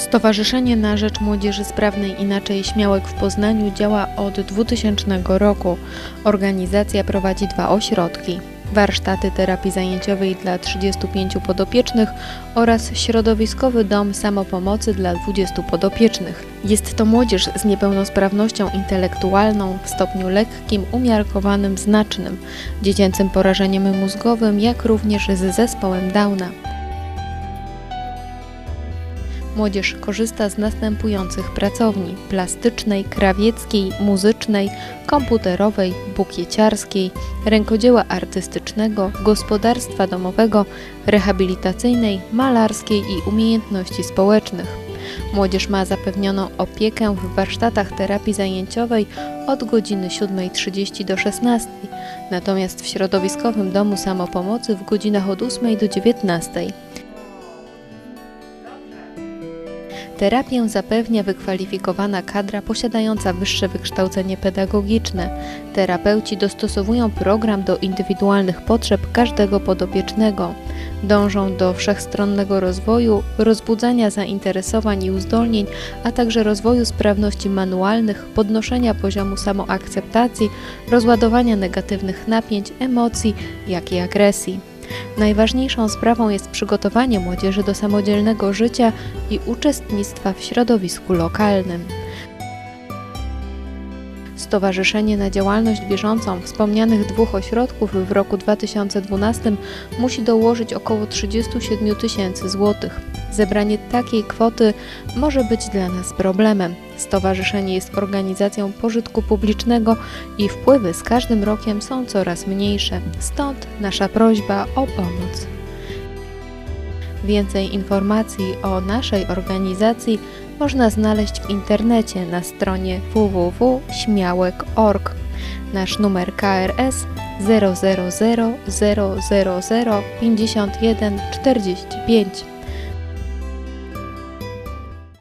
Stowarzyszenie na Rzecz Młodzieży Sprawnej Inaczej Śmiałek w Poznaniu działa od 2000 roku. Organizacja prowadzi dwa ośrodki. Warsztaty terapii zajęciowej dla 35 podopiecznych oraz środowiskowy dom samopomocy dla 20 podopiecznych. Jest to młodzież z niepełnosprawnością intelektualną w stopniu lekkim, umiarkowanym, znacznym, dziecięcym porażeniem mózgowym, jak również z zespołem Downa. Młodzież korzysta z następujących pracowni: plastycznej, krawieckiej, muzycznej, komputerowej, bukieciarskiej, rękodzieła artystycznego, gospodarstwa domowego, rehabilitacyjnej, malarskiej i umiejętności społecznych. Młodzież ma zapewnioną opiekę w warsztatach terapii zajęciowej od godziny 7.30 do 16, natomiast w środowiskowym domu samopomocy w godzinach od 8 do 19. Terapię zapewnia wykwalifikowana kadra posiadająca wyższe wykształcenie pedagogiczne. Terapeuci dostosowują program do indywidualnych potrzeb każdego podopiecznego. Dążą do wszechstronnego rozwoju, rozbudzania zainteresowań i uzdolnień, a także rozwoju sprawności manualnych, podnoszenia poziomu samoakceptacji, rozładowania negatywnych napięć, emocji, jak i agresji. Najważniejszą sprawą jest przygotowanie młodzieży do samodzielnego życia i uczestnictwa w środowisku lokalnym. Stowarzyszenie na działalność bieżącą wspomnianych dwóch ośrodków w roku 2012 musi dołożyć około 37 tysięcy złotych. Zebranie takiej kwoty może być dla nas problemem. Stowarzyszenie jest organizacją pożytku publicznego i wpływy z każdym rokiem są coraz mniejsze. Stąd nasza prośba o pomoc. Więcej informacji o naszej organizacji można znaleźć w internecie na stronie www.śmiałek.org. Nasz numer KRS 000 000 51 45